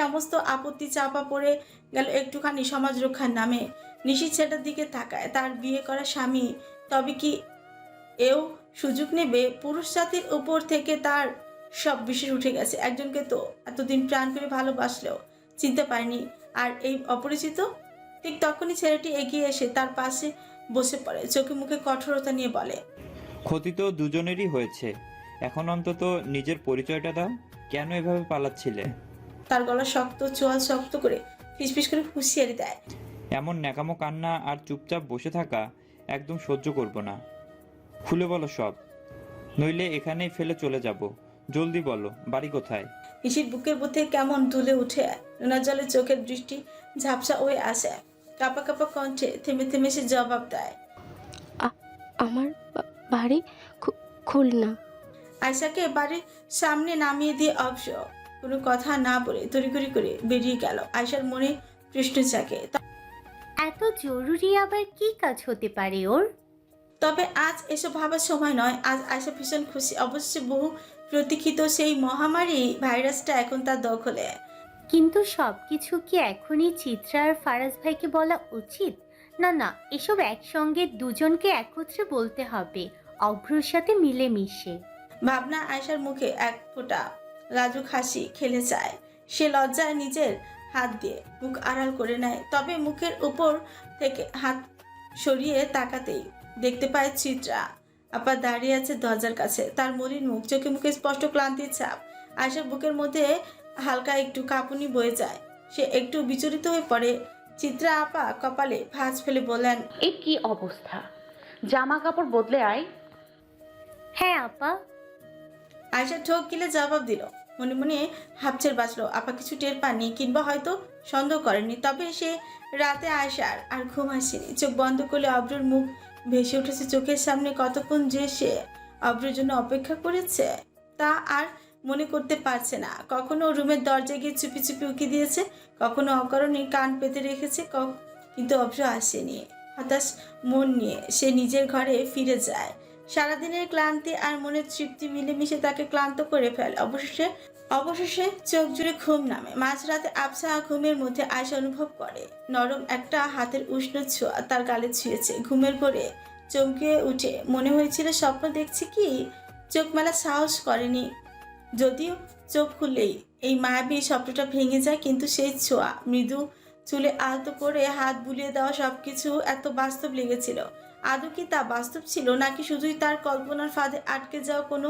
সমস্ত আপত্তি চাপা পড়ে গেল একটুখানি সমাজ রক্ষার নামে। নিশি ছেলেটার দিকে তাকায়। তার বিয়ে করা স্বামী, তবে কি এও সুযোগ নেবে? পুরুষ জাতির উপর থেকে তার সব বিশেষ উঠে গেছে। একজনকে তো এতদিন প্রাণ করে ভালোবাসলেও চিনতে পারেনি। আর এই অপরিচিত? ঠিক তখনই ছেলেটি এগিয়ে এসে তার পাশে বসে পড়ে। চোখে মুখে কঠোরতা নিয়ে বলে, ক্ষতি তো দুজনেরই হয়েছে। এখন অন্তত নিজের পরিচয়টা দাও। কেন এভাবে পালাচ্ছিলে? তার গলা শক্ত চোয়াল শক্ত করে ফিসফিস করে হুঁশিয়ারি দেয়। এমন ন্যাকামো কান্না আর চুপচাপ বসে থাকা একদম সহ্য করব না। খুলে বলো সব। নইলে এখানেই ফেলে চলে যাব। জলদি বলো বাড়ি কোথায়? নিশির বুকের মধ্যে কেমন দুলে উঠে নোনা জলে চোখের দৃষ্টি ঝাপসা হয়ে আসে। কাপা কাপা কণ্ঠে থেমে থেমে সে জবাব দেয়। আমার বা- বাড়ি খু- খুলনা। আয়সাকে বাড়ির সামনে নামিয়ে দিয়ে অবশ্য কোনো কথা না বলে তড়িঘড়ি করে বেরিয়ে গেল। আয়সার মনে প্রশ্ন জাগে। এত জরুরি আবার কি কাজ হতে পারে ওর? তবে আজ এসব ভাবার সময় নয়। আজ আয়সা ভীষণ খুশি। অবশ্যই বহু প্রতীক্ষিত সেই মহামারী ভাইরাসটা এখন তার দখলে। কিন্তু সব কিছু কি এখনই চিত্রা আর ফারাজ ভাইকে বলা উচিত? না না এসব একসঙ্গে দুজনকে একত্রে বলতে হবে। অভ্রর সাথে মিলেমিশে। ভাবনা আয়সার মুখে এক ফোঁটা। লাজুক হাসি খেলে যায় সে লজ্জায় নিজের হাত দিয়ে মুখ আড়াল করে নেয়। তবে মুখের উপর থেকে হাত সরিয়ে তাকাতেই দেখতে পায় চিত্রা। আপা দাঁড়িয়ে আছে দরজার কাছে। তার মলিন মুখ চোখে মুখে স্পষ্ট ক্লান্তির ছাপ। আয়সার বুকের মধ্যে হালকা একটু কাঁপুনি বয়ে যায়। সে একটু বিচলিত হয়ে পড়ে। চিত্রা আপা কপালে ভাঁজ ফেলে বললেন এ কি অবস্থা? জামা কাপড় বদলে আয়। হ্যাঁ আপা আয়সা ঠোক গিলে জবাব দিল। মনে মনে হাফছের বাঁচলো। আপা কিছু টের পাননি কিংবা হয়তো সন্দেহ করেনি তবে সে রাতে আয়সার আর ঘুম আসেনি। চোখ বন্ধ করলে অব্রুর মুখ ভেসে উঠেছে চোখের সামনে। কতক্ষণ যে সে অব্রের জন্য অপেক্ষা করেছে তা আর মনে করতে পারছে না। কখনো রুমের দরজায় গিয়ে চুপি চুপি উকি দিয়েছে, কখনো অকারণে কান পেতে রেখেছে কিন্তু অব্র আসেনি। হতাশ মন নিয়ে সে নিজের ঘরে ফিরে যায়। সারাদিনের ক্লান্তি আর মনের তৃপ্তি মিলেমিশে তাকে ক্লান্ত করে ফেলে। অবশেষে অবশেষে চোখ জুড়ে ঘুম নামে। মাঝরাতে আবসা ঘুমের মধ্যে আয়সা অনুভব করে। নরম একটা হাতের উষ্ণ ছোঁয়া তার গালে ছুঁয়েছে। ঘুমের পরে চমকে উঠে মনে হয়েছিল স্বপ্ন দেখছি কি? চোখ মেলা সাহস করেনি। যদিও চোখ খুললেই এই মায়াবী স্বপ্নটা ভেঙে যায়, কিন্তু সেই ছোঁয়া, মৃদু চুলে আলতো করে হাত বুলিয়ে দেওয়া সবকিছু এত বাস্তব লেগেছিল। আদৌ কি তা বাস্তব ছিল, নাকি শুধুই তার কল্পনার ফাঁদে আটকে যাওয়া কোনো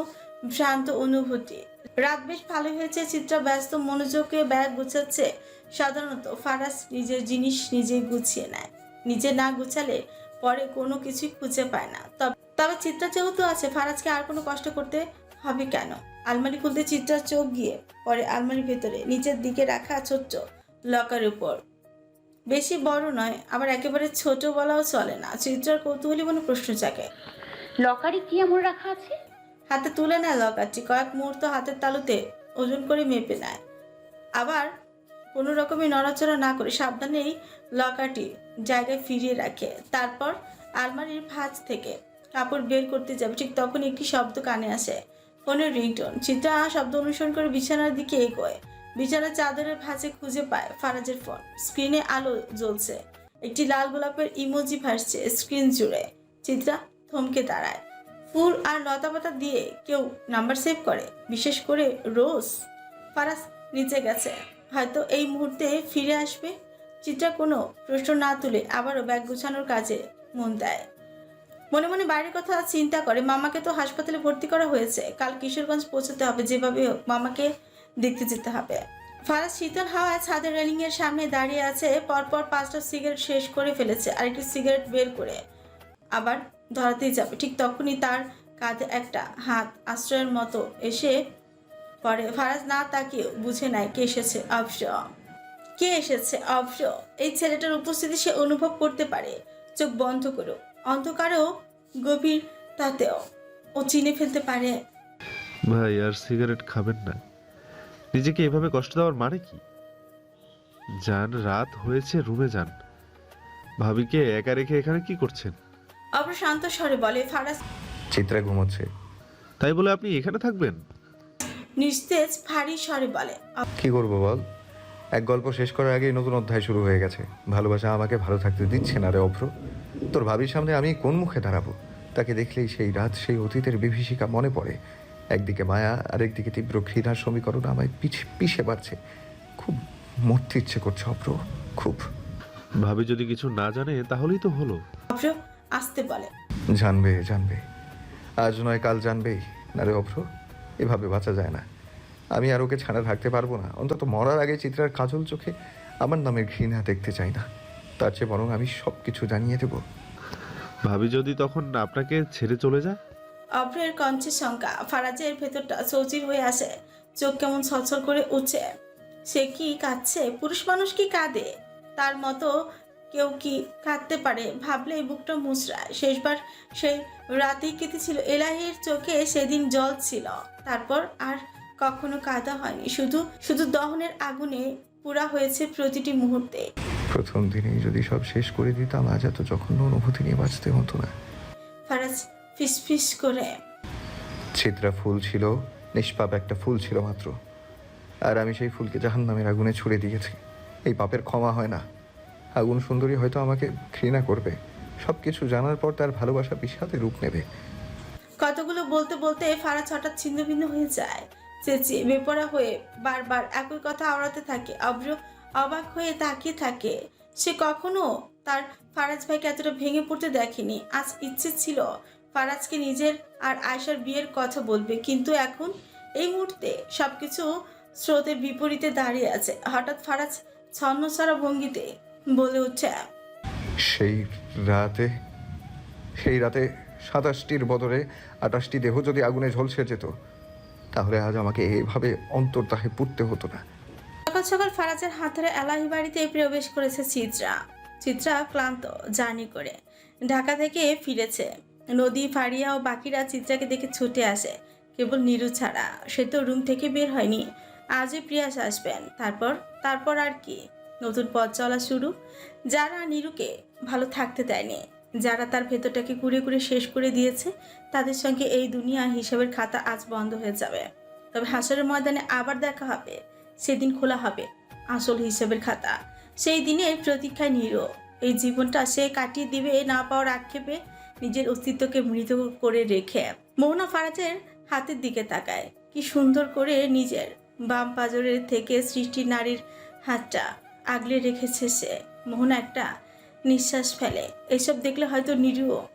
ভ্রান্ত অনুভূতি? রাত বেশ ভালো হয়েছে, চিত্রা ব্যস্ত, মনোযোগে ব্যাগ গুছাচ্ছে। সাধারণত ফারাস নিজের জিনিস নিজে গুছিয়ে নেয়। নিজে না গুছালে পরে কোনো কিছুই খুঁজে পায় না। তবে তবে চিত্রা যেহেতু আছে, ফারাজকে আর কোনো কষ্ট করতে হবে কেন? আলমারি খুলতে চিত্রার চোখ গিয়ে পরে আলমারির ভেতরে, নিচের দিকে রাখা ছোট্ট লকার উপর। বেশি বড় নয় আবার একেবারে ছোট বলাও চলে না। চিত্রার কৌতূহলী মনে প্রশ্ন জাগে। লকারে কি এমন রাখা আছে? হাতে তুলে নেয় লকারটি কয়েক মুহূর্ত হাতের তালুতে ওজন করে মেপে নেয়। আবার কোনো রকমের নড়াচড়া না করে সাবধানেই লকারটি জায়গায় ফিরিয়ে রাখে। তারপর আলমারির ভাঁজ থেকে কাপড় বের করতে যাবে। ঠিক তখন একটি শব্দ কানে আসে ফোনের রিংটোন। চিত্রা শব্দ অনুসরণ করে বিছানার দিকে এগোয়। বিছানার চাদরের ভাঁজে খুঁজে পায় ফারাজের ফোন। স্ক্রিনে আলো জ্বলছে। একটি লাল গোলাপের ইমোজি ভাসছে স্ক্রিন জুড়ে। চিত্রা থমকে দাঁড়ায়। ফুল আর লতাপাতা দিয়ে কেউ নাম্বার সেভ করে? বিশেষ করে রোজ? ফারাজ নিচে গেছে। হয়তো এই মুহূর্তে ফিরে আসবে? চিত্রা কোনো প্রশ্ন না তুলে আবারও ব্যাগ গুছানোর কাজে মন দেয়। মনে মনে বাইরের কথা চিন্তা করে, মামাকে তো হাসপাতালে ভর্তি করা হয়েছে। কাল কিশোরগঞ্জ পৌঁছতে হবে যেভাবে মামাকে দেখতে যেতে হবে। ফারাজ শীতল হাওয়ায় ছাদের এর সামনে দাঁড়িয়ে আছে, পরপর পাঁচটা সিগারেট শেষ করে ফেলেছে, আরেকটি সিগারেট বের করে আবার ধরাতেই যাবে। ঠিক তখনই তার কাঁধে একটা হাত আশ্রয়ের মতো এসে পরে ফারাজ না তাকিয়ে বুঝে নেয় কে এসেছে। অবশ্য কে এসেছে? অবশ্য এই ছেলেটার উপস্থিতি সে অনুভব করতে পারে। চোখ বন্ধ করো। অন্ধকারেও গভীর তাতেও ও চিনে ফেলতে পারে। ভাই, আর সিগারেট খাবেন না। নিজেকে এভাবে কষ্ট দেওয়ার মানে কি? যান রাত হয়েছে রুমে যান। ভাবিকে একা রেখে এখানে কি করছেন? অবশ্য শান্ত স্বরে বলে ফারাজ। চিত্রা ঘুমোচ্ছে। তাই বলে আপনি এখানে থাকবেন? নিস্তেজ ভারী স্বরে বলে কি করব বল? এক গল্প শেষ করার আগেই নতুন অধ্যায় শুরু হয়ে গেছে। ভালোবাসা আমাকে ভালো থাকতে দিচ্ছে না রে অভ্র। তোর ভাবির সামনে আমি কোন মুখে দাঁড়াবো? তাকে দেখলেই সেই রাত সেই অতীতের বিভীষিকা মনে পড়ে। একদিকে মায়া আর একদিকে তীব্র ঘৃণার সমীকরণ আমায় পিছে পিষে বাড়ছে খুব মরতে ইচ্ছে করছে অপ্র খুব। ভাবি যদি কিছু না জানে তাহলেই তো হলো। অভ্র আসতে বলে। জানবে জানবে। আজ নয় কাল জানবেই। না রে অভ্র এভাবে বাঁচা যায় না। আমি আর ওকে ছাড়া থাকতে পারব না। অন্তত মরার আগে চিত্রার কাজল চোখে আমার নামে ঘৃণা দেখতে চাই না। তার চেয়ে বরং আমি সব কিছু জানিয়ে দেবো। ভাবি যদি তখন আপনাকে ছেড়ে চলে যায়? অভ্রের কঞ্চের শঙ্কা ফারাজের ভেতরটা চৌচির হয়ে আসে। চোখ কেমন ছলছল করে উঠছে। সে কি কাঁদছে? পুরুষ মানুষ কি কাঁদে? তার মতো কেউ কি কাঁদতে পারে? ভাবলে বুকটা মুচড়ায়। শেষবার সেই রাতেই কেটেছিল এলাহির চোখে সেদিন জল ছিল। তারপর আর কখনো কাঁদা হয়নি। শুধু শুধু দহনের আগুনে পুরা হয়েছে প্রতিটি মুহূর্তে। প্রথম দিনেই যদি সব শেষ করে দিতাম আজ এত জঘন্য অনুভূতি নিয়ে বাঁচতে হতো না। ফারাজ ফিসফিস করে। ছিদ্রা ফুল ছিল নিষ্পাপ একটা ফুল ছিল মাত্র। আর আমি সেই ফুলকে জাহান নামের আগুনে ছুড়ে দিয়েছি। এই পাপের ক্ষমা হয় না। আগুন সুন্দরী হয়তো আমাকে ঘৃণা করবে। সব কিছু জানার পর তার ভালোবাসা বিষাদে রূপ নেবে। কতগুলো বলতে বলতে ফারাজ হঠাৎ ছিন্ন ভিন্ন হয়ে যায়। চেঁচিয়ে বেপরা হয়ে বারবার একই কথা আওড়াতে থাকে অভ্র অবাক হয়ে তাকিয়ে থাকে। সে কখনো তার ফারাজ ভাইকে এতটা ভেঙে পড়তে দেখেনি। আজ ইচ্ছে ছিল ফারাজকে নিজের আর আয়সার বিয়ের কথা বলবে। কিন্তু এখন এই মুহূর্তে সব কিছু স্রোতের বিপরীতে দাঁড়িয়ে আছে। হঠাৎ ফারাজ ছন্নছাড়া ভঙ্গিতে বলে উঠছে সেই রাতে সেই রাতে সাতাশটির বদলে আটাশটি দেহ যদি আগুনে ঝলসে যেত তাহলে আজ আমাকে এইভাবে অন্তর্দাহে পুড়তে হতো না। সকাল সকাল ফারাজের হাত ধরে এলাহি বাড়িতে প্রবেশ করেছে চিত্রা। চিত্রা ক্লান্ত জার্নি করে ঢাকা থেকে ফিরেছে। নদী ফারিয়া ও বাকিরা চিত্রাকে দেখে ছুটে আসে। কেবল নিরু ছাড়া। সে তো রুম থেকে বের হয়নি। আজই প্রিয়াস আসবেন। তারপর? তারপর আর কি? নতুন পথ চলা শুরু? যারা নিরুকে ভালো থাকতে দেয়নি, যারা তার ভেতরটাকে কুড়ে কুড়ে শেষ করে দিয়েছে, তাদের সঙ্গে এই দুনিয়া হিসাবের খাতা আজ বন্ধ হয়ে যাবে। তবে হাসরের ময়দানে আবার দেখা হবে। সেদিন খোলা হবে আসল হিসাবের খাতা। সেই দিনের প্রতীক্ষায় নিরো, এই জীবনটা সে কাটিয়ে দিবে না পাওয়ার আক্ষেপে নিজের অস্তিত্বকে মৃত করে রেখে মোহনা ফারাজের হাতের দিকে তাকায়। কি সুন্দর করে নিজের বাম পাজরের থেকে সৃষ্টি নারীর হাতটা আগলে রেখেছে সে। মোহনা একটা নিঃশ্বাস ফেলে। এসব দেখলে হয়তো নিরুও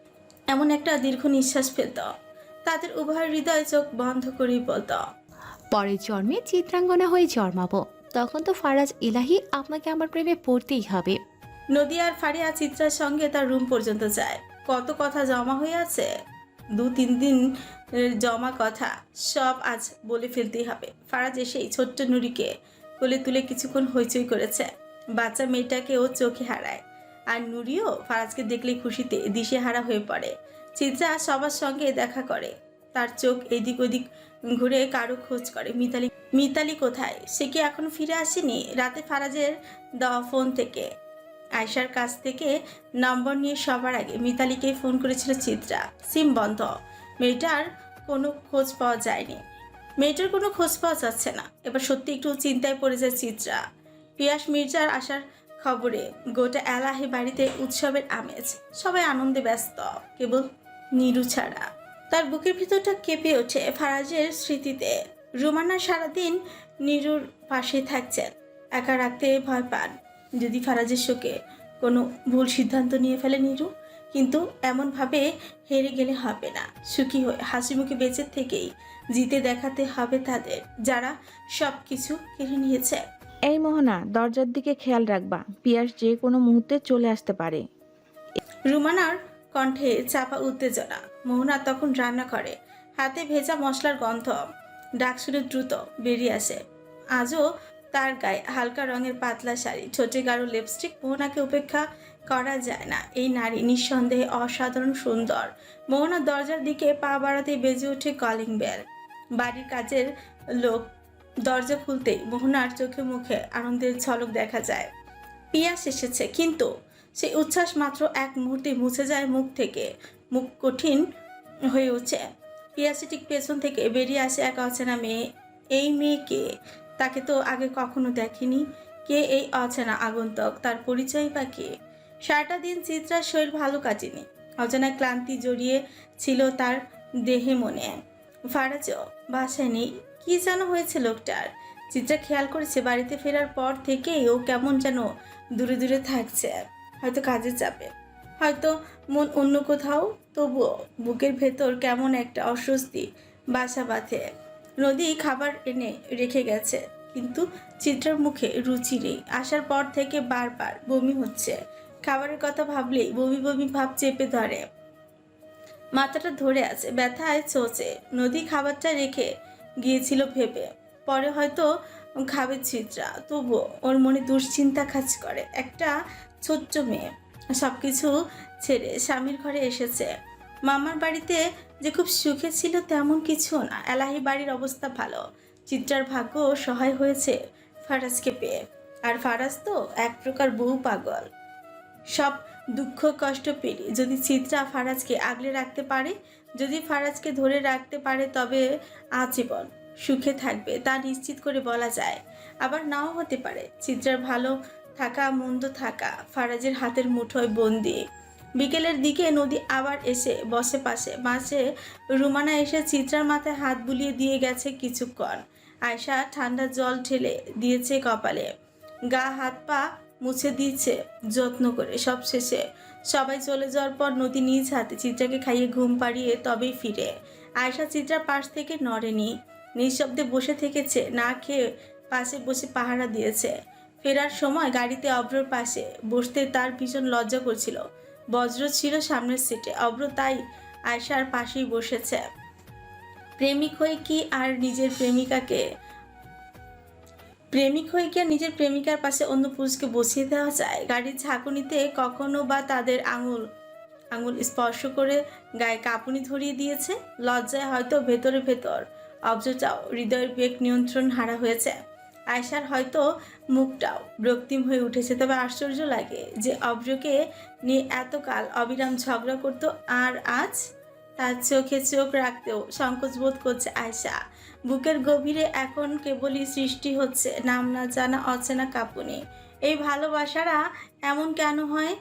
এমন একটা দীর্ঘ নিঃশ্বাস ফেলত। তাদের উভয় হৃদয় চোখ বন্ধ করেই বলতো পরের জন্মে চিত্রাঙ্গনা হয়ে জন্মাবো। তখন তো ফারাজ ইলাহি আপনাকে আমার প্রেমে পড়তেই হবে। নদী আর ফারিয়া চিত্রার সঙ্গে তার রুম পর্যন্ত যায়। কত কথা জমা হয়ে আছে দু তিন দিন জমা কথা, সব আজ বলে ফেলতেই হবে। ফারাজ এসেই ছোট্ট নুরিকে কোলে তুলে কিছুক্ষণ হইচই করেছে। বাচ্চা মেয়েটাকে ও চোখে হারায়। আর নুরিও ফারাজকে দেখলে খুশিতে দিশেহারা হয়ে পড়ে। চিত্রা সবার সঙ্গে দেখা করে। তার চোখ এদিক ওদিক ঘুরে কারও খোঁজ করে। মিতালি মিতালি কোথায়? সে কি এখন ফিরে আসেনি? রাতে ফারাজের দেওয়া ফোন থেকে। আয়শার কাছ থেকে নম্বর নিয়ে সবার আগে মিতালিকে ফোন করেছিল চিত্রা। সিম বন্ধ। মেয়েটার কোনো খোঁজ পাওয়া যায়নি। মেয়েটার কোনো খোঁজ পাওয়া যাচ্ছে না। এবার সত্যি একটু চিন্তায় পড়ে যায় চিত্রা। পিয়াস মির্জার আসার খবরে গোটা এলাহি বাড়িতে উৎসবের আমেজ। সবাই আনন্দে ব্যস্ত। কেবল নিরু ছাড়া। তার বুকের ভিতরটা কেঁপে ওঠে ফারাজের স্মৃতিতে। রোমানা সারাদিন নিরুর পাশে থাকছেন। একা রাখতে ভয় পান। যদি ফারাজের শোকে কোনো ভুল সিদ্ধান্ত নিয়ে ফেলে নিরু কিন্তু এমনভাবে হেরে গেলে হবে না। সুখী হয়ে হাসি মুখে বেঁচে থেকেই জিতে দেখাতে হবে তাদের যারা সব কিছু কেড়ে নিয়েছে। এই মোহনা দরজার দিকে খেয়াল রাখবা পিয়াস যে কোনো মুহূর্তে চলে আসতে পারে। রুমানার কণ্ঠে চাপা উত্তেজনা। মোহনা তখন রান্না করে। হাতে ভেজা মশলার গন্ধ। ডাক শুনে দ্রুত বেরিয়ে আসে। আজও তার গায়ে হালকা রঙের পাতলা শাড়ি, ছোটে গাঢ় লিপস্টিক মোহনাকে উপেক্ষা করা যায় না। এই নারী নিঃসন্দেহে অসাধারণ সুন্দর। মোহনার দরজার দিকে পা বাড়াতেই বেজে ওঠে কলিং বেল বাড়ির কাজের লোক দরজা খুলতেই মোহনার চোখে মুখে আনন্দের ঝলক দেখা যায়। পিয়াস এসেছে, কিন্তু সেই উচ্ছ্বাস মাত্র এক মুহূর্তে মুছে যায় মুখ থেকে। মুখ কঠিন হয়ে উঠছে। পিয়াসি ঠিক পেছন থেকে বেরিয়ে আসে এক অচেনা মেয়ে। এই মেয়েকে তাকে তো আগে কখনো দেখেনি। কে এই অচেনা আগন্তক? তার পরিচয় বা কে? সারাটা দিন চিত্রার শরীর ভালো কাটেনি অচেনা ক্লান্তি জড়িয়ে ছিল তার দেহে মনে। ফারাজ, বাসায় নেই। কি যেন হয়েছে লোকটার? চিত্রা খেয়াল করেছে বাড়িতে ফেরার পর থেকেই ও কেমন যেন দূরে দূরে থাকছে। হয়তো কাজে যাবে। হয়তো মন অন্য কোথাও। তবুও বুকের ভেতর কেমন একটা অস্বস্তি বাসা বাঁধে। নদী খাবার এনে রেখে গেছে, কিন্তু চিত্রার মুখে রুচি নেই। আসার পর থেকে বারবার বমি হচ্ছে। খাবারের কথা ভাবলেই বমি বমি ভাব চেপে ধরে। মাথাটা ধরে আছে, ব্যথায় চোচে। নদী খাবারটা রেখে গিয়েছিল ভেবে। পরে হয়তো খাবে চিত্রা। তবুও ওর মনে দুশ্চিন্তা কাজ করে। একটা ছোট্ট মেয়ে। সব কিছু ছেড়ে স্বামীর ঘরে এসেছে। মামার বাড়িতে যে খুব সুখে ছিল তেমন কিছু না। এলাহি বাড়ির অবস্থা ভালো। চিত্রার ভাগ্য সহায় হয়েছে ফারাজকে পেয়ে। আর ফারাজ তো এক প্রকার বহু পাগল। সব দুঃখ কষ্ট পেরিয়ে যদি চিত্রা ফারাজকে আগলে রাখতে পারে, যদি ফারাজকে ধরে রাখতে পারে, তবে আজীবন সুখে থাকবে তা নিশ্চিত করে বলা যায়। আবার নাও হতে পারে। চিত্রার ভালো থাকা, মন্দ থাকা ফারাজের হাতের মুঠোয় বন্দি। বিকেলের দিকে নদী আবার এসে বসে পাশে। মাঝে রুমানা এসে চিত্রার মাথায় হাত বুলিয়ে দিয়ে গেছে কিছুক্ষণ। আয়সা ঠান্ডা জল ঠেলে দিয়েছে কপালে। গা, হাত, পা মুছে দিয়েছে যত্ন করে সব শেষে। সবাই চলে যাওয়ার পর নদী নিজ হাতে চিত্রাকে খাইয়ে ঘুম পাড়িয়ে তবেই ফিরে। আয়সা চিত্রার পাশ থেকে নড়েনি। নিঃশব্দে বসে থেকেছে, না খেয়ে পাশে বসে পাহারা দিয়েছে। ফেরার সময় গাড়িতে অব্রর পাশে বসতে তার ভীষণ লজ্জা করছিল। বজ্র ছিল সামনের সিটে। অব্র তাই আয়সার পাশেই বসেছে। প্রেমিক হয়ে কি আর নিজের প্রেমিকাকে? প্রেমিক হয়ে কি আর নিজের প্রেমিকার পাশে অন্য পুরুষকে বসিয়ে দেওয়া যায়? গাড়ির ঝাঁকুনিতে কখনো বা তাদের আঙুল আঙুল স্পর্শ করে গায়ে কাঁপুনি ধরিয়ে দিয়েছে? লজ্জায় হয়তো ভেতরে ভেতর। অবজটাও হৃদয়ের বেগ নিয়ন্ত্রণ হারা হয়েছে। আয়সার হয়তো মুখটাও রক্তিম হয়ে উঠেছে। তবে আশ্চর্য লাগে যে অব্রকে নিয়ে এতকাল অবিরাম ঝগড়া করতো আর আজ তার চোখে চোখ রাখতেও সংকোচ বোধ করছে আয়সা বুকের গভীরে এখন কেবলই সৃষ্টি হচ্ছে নাম না জানা অচেনা কাঁপুনি। এই ভালোবাসারা এমন কেন হয়?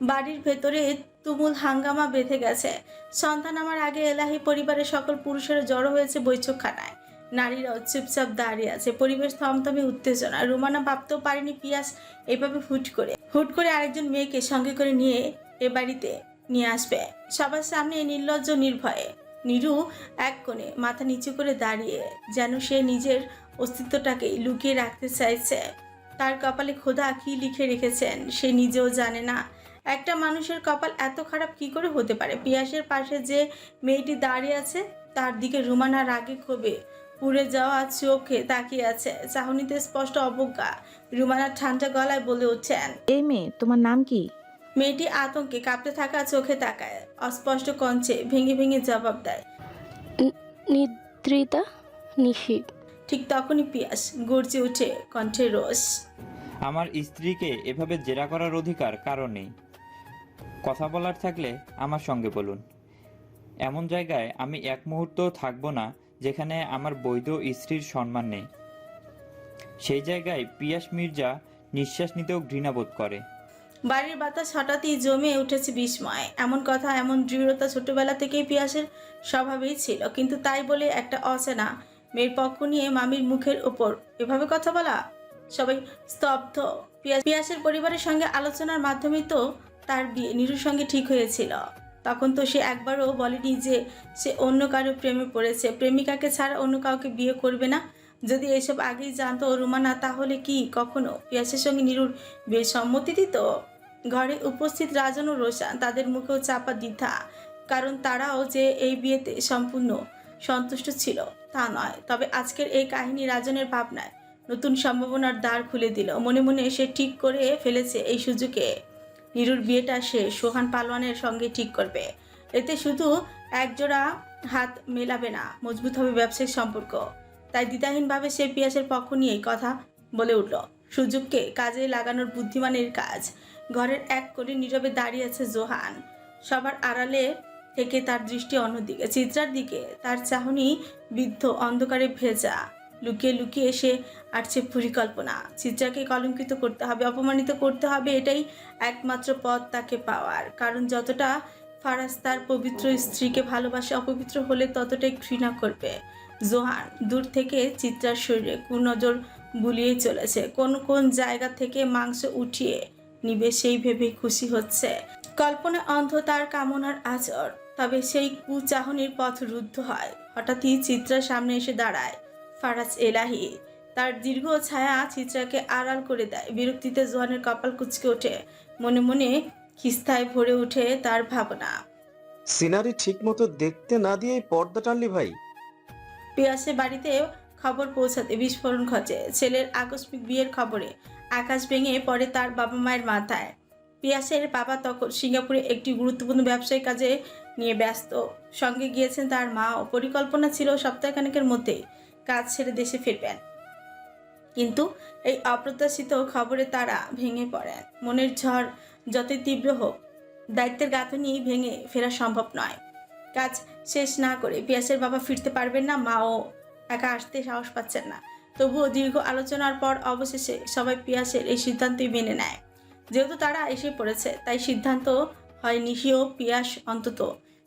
বাড়ির ভেতরে তুমুল হাঙ্গামা বেঁধে গেছে। সন্তান আমার আগে এলাহি পরিবারের সকল পুরুষেরা জড়ো হয়েছে বৈঠকখানায়। নারীরাও চুপচাপ দাঁড়িয়ে আছে। পরিবেশ থমথমে উত্তেজনা। রুমানা ভাবতেও পারেনি পিয়াস এভাবে হুট করে। হুট করে আরেকজন মেয়েকে সঙ্গে করে নিয়ে এ বাড়িতে নিয়ে আসবে। সবার সামনে নির্লজ্জ নির্ভয়ে। নিরু এক কোণে মাথা নিচু করে দাঁড়িয়ে যেন সে নিজের অস্তিত্বটাকেই লুকিয়ে রাখতে চাইছে। তার কপালে খোদা কি লিখে রেখেছেন সে নিজেও জানে না। একটা মানুষের কপাল এত খারাপ কি করে হতে পারে? পিয়াসের পাশে যে মেয়েটি দাঁড়িয়ে আছে, তার দিকে রুমানা রাগে ক্ষোভে পুড়ে যাওয়া চোখে তাকিয়ে আছে। চাহনিতে স্পষ্ট অবজ্ঞা। রুমানা ঠান্ডা গলায় বলে উঠছেন। এই মেয়ে তোমার নাম কি? মেয়েটি আতঙ্কে কাঁপতে থাকা চোখে তাকায়। অস্পষ্ট কঞ্চে ভেঙে ভেঙে জবাব দেয়। নিদ্রিতা? নিশি। ঠিক তখনই পিয়াস গর্জে উঠে কণ্ঠে রোষ। আমার স্ত্রীকে এভাবে জেরা করার অধিকার কারও নেই। কথা বলার থাকলে আমার সঙ্গে বলুন। এমন জায়গায় আমি এক মুহূর্ত থাকব না যেখানে আমার বৈধ স্ত্রীর সম্মান নেই। সেই জায়গায় পিয়াস মির্জা নিঃশ্বাস নিতেও ঘৃণাবোধ করে। বাড়ির বাতাস হঠাৎই জমে উঠেছে বিস্ময়। এমন কথা, এমন দৃঢ়তা ছোটবেলা থেকেই পিয়াসের স্বভাবেই ছিল। কিন্তু তাই বলে একটা অচেনা মেয়ের পক্ষ নিয়ে মামির মুখের ওপর এভাবে কথা বলা? সবাই স্তব্ধ। পিয়াস, পিয়াসের পরিবারের সঙ্গে আলোচনার মাধ্যমে তো তার বিয়ে নিরুর সঙ্গে ঠিক হয়েছিল। তখন তো সে একবারও বলেনি যে সে অন্য কারও প্রেমে পড়েছে। প্রেমিকাকে ছাড়া অন্য কাউকে বিয়ে করবে না। যদি এসব আগেই জানতো রুমানা, তাহলে কি কখনো পিয়াসের সঙ্গে নিরুর বিয়ে সম্মতি দিত? ঘরে উপস্থিত রাজন ও রোশান তাদের মুখেও চাপা দ্বিধা, কারণ তারাও যে এই বিয়েতে সম্পূর্ণ সন্তুষ্ট ছিল তা নয়। তবে আজকের এই কাহিনী রাজনের ভাবনায় নতুন সম্ভাবনার দ্বার খুলে দিল। মনে মনে সে ঠিক করে ফেলেছে এই সুযোগে। নিরুর বিয়েটা সে সোহান পালোয়ানের সঙ্গে ঠিক করবে। এতে শুধু একজোড়া হাত মেলাবে না, মজবুত হবে ব্যবসায়িক সম্পর্ক। তাই দ্বিধাহীনভাবে সে পিয়াসের পক্ষ নিয়েই কথা বলে উঠল। সুযোগকে কাজে লাগানোর বুদ্ধিমানের কাজ। ঘরের এক কোণে নীরবে দাঁড়িয়ে আছে জোহান। সবার আড়ালে থেকে তার দৃষ্টি অন্যদিকে, চিত্রার দিকে। তার চাহনি বিদ্ধ, অন্ধকারে ভেজা। লুকিয়ে লুকিয়ে এসে আটছে পরিকল্পনা। চিত্রাকে কলঙ্কিত করতে হবে, অপমানিত করতে হবে এটাই একমাত্র পথ তাকে পাওয়ার। কারণ যতটা ফারাজ তার পবিত্র স্ত্রীকে ভালোবাসে, অপবিত্র হলে ততটাই ঘৃণা করবে। জোহান দূর থেকে চিত্রার শরীরে কুনজর বুলিয়ে চলেছে। কোন কোন জায়গা থেকে মাংস উঠিয়ে নিবে সেই ভেবে খুশি হচ্ছে। কল্পনা অন্ধ তার কামনার আচর, তবে সেই কুচাহনির পথ রুদ্ধ হয়। হঠাৎই চিত্রার সামনে এসে দাঁড়ায়। ফারাজ এলাহি। তার দীর্ঘ ছায়া চিত্রাকে আড়াল করে দেয়। বিরক্তিতে জোয়ানের কপাল কুচকে ওঠে। মনে মনে খিস্তায় ভরে ওঠে তার ভাবনা। সিনারি ঠিক মতো দেখতে না দিয়ে পর্দা টানলি ভাই। পিয়াসে বাড়িতে খবর পৌঁছাতে বিস্ফোরণ ঘটে। ছেলের আকস্মিক বিয়ের খবরে আকাশ ভেঙে পড়ে তার বাবা মায়ের মাথায়। পিয়াসের বাবা তখন সিঙ্গাপুরে একটি গুরুত্বপূর্ণ ব্যবসায়িক কাজে নিয়ে ব্যস্ত। সঙ্গে গিয়েছেন তার মাও পরিকল্পনা ছিল সপ্তাহখানেকের মধ্যেই। কাজ ছেড়ে দেশে ফিরবেন। কিন্তু এই অপ্রত্যাশিত খবরে তারা ভেঙে পড়েন। মনের ঝড় যতই তীব্র হোক, দায়িত্বের গাঁথনি ভেঙে ফেরা সম্ভব নয়। কাজ শেষ না করে পিয়াসের বাবা ফিরতে পারবেন না মাও একা আসতে সাহস পাচ্ছেন না। তবুও দীর্ঘ আলোচনার পর অবশেষে সবাই পিয়াসের এই সিদ্ধান্তই মেনে নেয়। যেহেতু তারা এসে পড়েছে, তাই সিদ্ধান্ত হয় নিশি ও পিয়াস অন্তত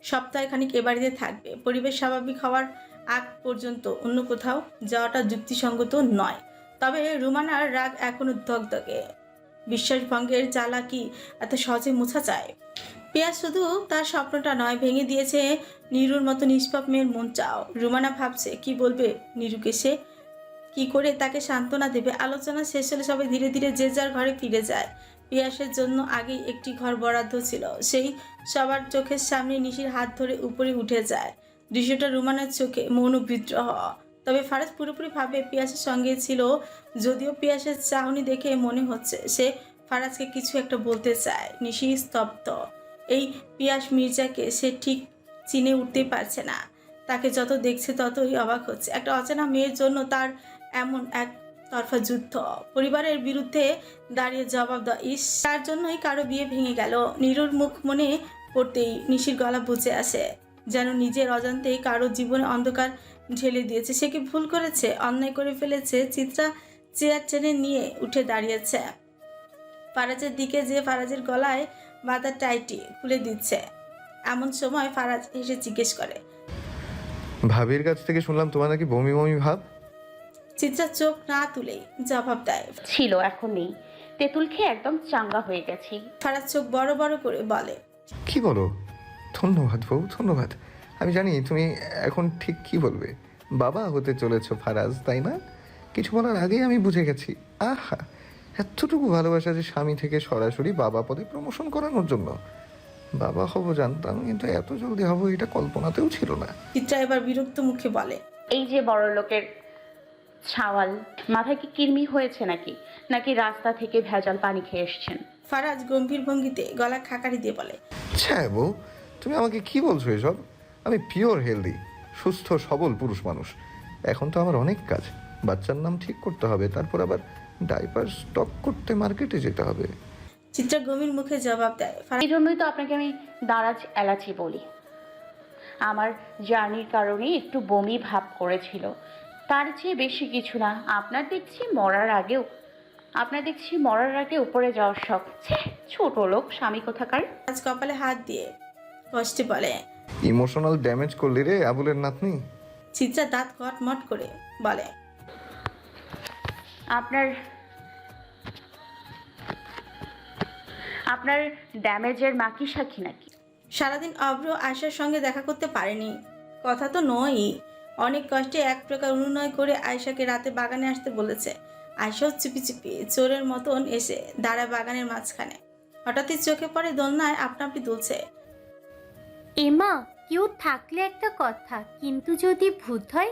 সপ্তাহখানিক এ বাড়িতে থাকবে। পরিবেশ স্বাভাবিক হওয়ার আগ পর্যন্ত অন্য কোথাও যাওয়াটা যুক্তিসঙ্গত নয়। তবে রুমানার রাগ এখনও দগদগে বিশ্বাসভঙ্গের জ্বালা কি এত সহজে মোছা যায়? পিয়া শুধু তার স্বপ্নটা নয়, ভেঙে দিয়েছে নিরুর মতো নিষ্পাপ মেয়ের মন চাও রুমানা ভাবছে, কি বলবে নিরুকে সে? কি করে তাকে সান্ত্বনা দেবে? আলোচনা শেষ হলে সবাই ধীরে ধীরে যে যার ঘরে ফিরে যায়। পিয়াসের জন্য আগেই একটি ঘর বরাদ্দ ছিল। সেই সবার চোখের সামনে নিশির হাত ধরে উপরে উঠে যায়। দৃশ্যটা রুমানার চোখে মৌন বিদ্রোহ তবে ফারাজ পুরোপুরি ভাবে পিয়াসের সঙ্গে ছিল। যদিও পিয়াসের চাহনি দেখে মনে হচ্ছে সে ফারাজকে কিছু একটা বলতে চায়। নিশি স্তব্ধ। এই পিয়াস মির্জাকে সে ঠিক চিনে উঠতে পারছে না। তাকে যত দেখছে ততই অবাক হচ্ছে। একটা অচেনা মেয়ের জন্য তার এমন এক তরফা যুদ্ধ। পরিবারের বিরুদ্ধে দাঁড়িয়ে জবাব দেওয়া, ইস, তার জন্যই কারও বিয়ে ভেঙে গেল। নিরুর মুখ মনে পড়তেই নিশির গলা বুঝে আসে। যেন নিজের অজান্তেই কারও জীবনে অন্ধকার ঢেলে দিয়েছে। সে কি ভুল করেছে? অন্যায় করে ফেলেছে? চিত্রা চেয়ার টেনে নিয়ে উঠে দাঁড়িয়েছে। ফারাজের দিকে যে ফারাজের গলায় বাঁধা টাইটি খুলে দিচ্ছে। এমন সময় ফারাজ এসে জিজ্ঞেস করে ভাবির কাছ থেকে শুনলাম তোমার নাকি বমি বমি ভাব? চিত্রা চোখ না তুলেই জবাব দেয় ছিল এখন নেই। তেঁতুল খেয়ে একদম চাঙ্গা হয়ে গেছি। ফারাজ চোখ বড় বড় করে বলে কি বলো? ধন্যবাদ বউ ধন্যবাদ। আমি জানি তুমি এখন ঠিক কি বলবে। বাবা হতে চলেছ ফারাজ তাই না? কিছু বলার আগেই আমি বুঝে গেছি। আহা এতটুকু ভালোবাসা যে স্বামী থেকে সরাসরি বাবা পদে প্রমোশন করানোর জন্য। বাবা হব জানতাম কিন্তু এত জলদি হব এটা কল্পনাতেও ছিল না। চিত্রা এবার বিরক্ত মুখে বলে এই যে বড় লোকের ছাওয়াল মাথায় কি কিরমি হয়েছে নাকি? নাকি রাস্তা থেকে ভেজাল পানি খেয়ে এসছেন? ফারাজ গম্ভীর ভঙ্গিতে গলা খাকারি দিয়ে বলে ছ্যা বউ তুমি আমাকে কি বলছো এসব? আমি পিওর হেলদি সুস্থ সবল পুরুষ মানুষ। এখন তো আমার অনেক কাজ। বাচ্চার নাম ঠিক করতে হবে তারপর আবার ডাইপার স্টক করতে মার্কেটে যেতে হবে। চিত্রা গম্ভীর মুখে জবাব দেয়। এই জন্যই তো আপনাকে আমি দারাজ এলাচি বলি। আমার জার্নির কারণে একটু বমি ভাব করেছিল। তার চেয়ে বেশি কিছু না। আপনার দেখছি মরার আগেও আপনার দেখছি মরার আগে উপরে যাওয়ার শখ। ছোট লোক স্বামী কোথাকার? কপালে হাত দিয়ে কষ্টে বলে ইমোশনাল ড্যামেজ করলি রে আবুলের নাতনি? চিত্রা দাঁত কটমট করে বলে। আপনার আপনার ড্যামেজের মাকি সাক্ষী নাকি? সারাদিন অভ্র আয়সার সঙ্গে দেখা করতে পারেনি। কথা তো নয়ই অনেক কষ্টে এক প্রকার অনুনয় করে আয়সাকে রাতে বাগানে আসতে বলেছে। আয়সাও চুপি চুপি চোরের মতন এসে দাঁড়ায় বাগানের মাঝখানে। হঠাৎই চোখে পড়ে দোলনায় আপনা আপনি দুলছে। এমা কেউ থাকলে একটা কথা কিন্তু যদি ভূত হয়?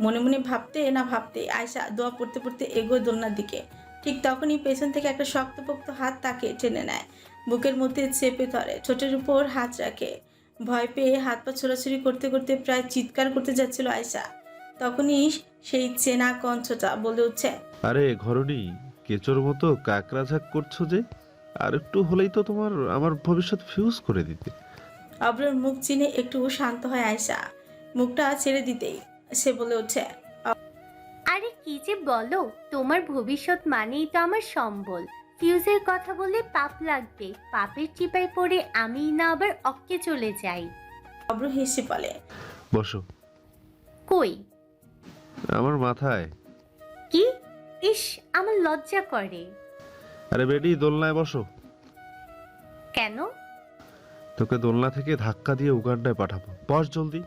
মনে মনে ভাবতে না ভাবতে আয়সা দোয়া পড়তে পড়তে এগোয় দোলনার দিকে। ঠিক তখনই পেছন থেকে একটা শক্তপোক্ত হাত তাকে টেনে নেয়। বুকের মধ্যে চেপে ধরে ঠোঁটের উপর হাত রাখে। ভয় পেয়ে হাত পা ছোড়াছুড়ি করতে করতে প্রায় চিৎকার করতে যাচ্ছিল আয়সা তখনই সেই চেনা কণ্ঠটা বলে উঠছে আরে ঘরণী কেচোর মতো কাকড়া ঝাঁক করছ যে? আর একটু হলেই তো তোমার আমার ভবিষ্যৎ ফিউজ করে দিতে। অব্রর মুখ চিনে একটু শান্ত হয় আয়সা মুখটা ছেড়ে দিতেই সে বলে ওঠে আরে কি যে বলো তোমার ভবিষ্যৎ মানেই তো আমার সম্বল। ফিউজের কথা বলে পাপ লাগবে পাপের চিপায় পড়ে আমি না আবার অক্কে চলে যাই। অব্র হেসে বলে বসো। কই? আমার মাথায়। কি? ইস আমার লজ্জা করে। আরে বেডি দোলনায় বসো। কেন? তোকে দোলনা থেকে ধাক্কা দিয়ে উগান্ডায় পাঠাবো। বস জলদি।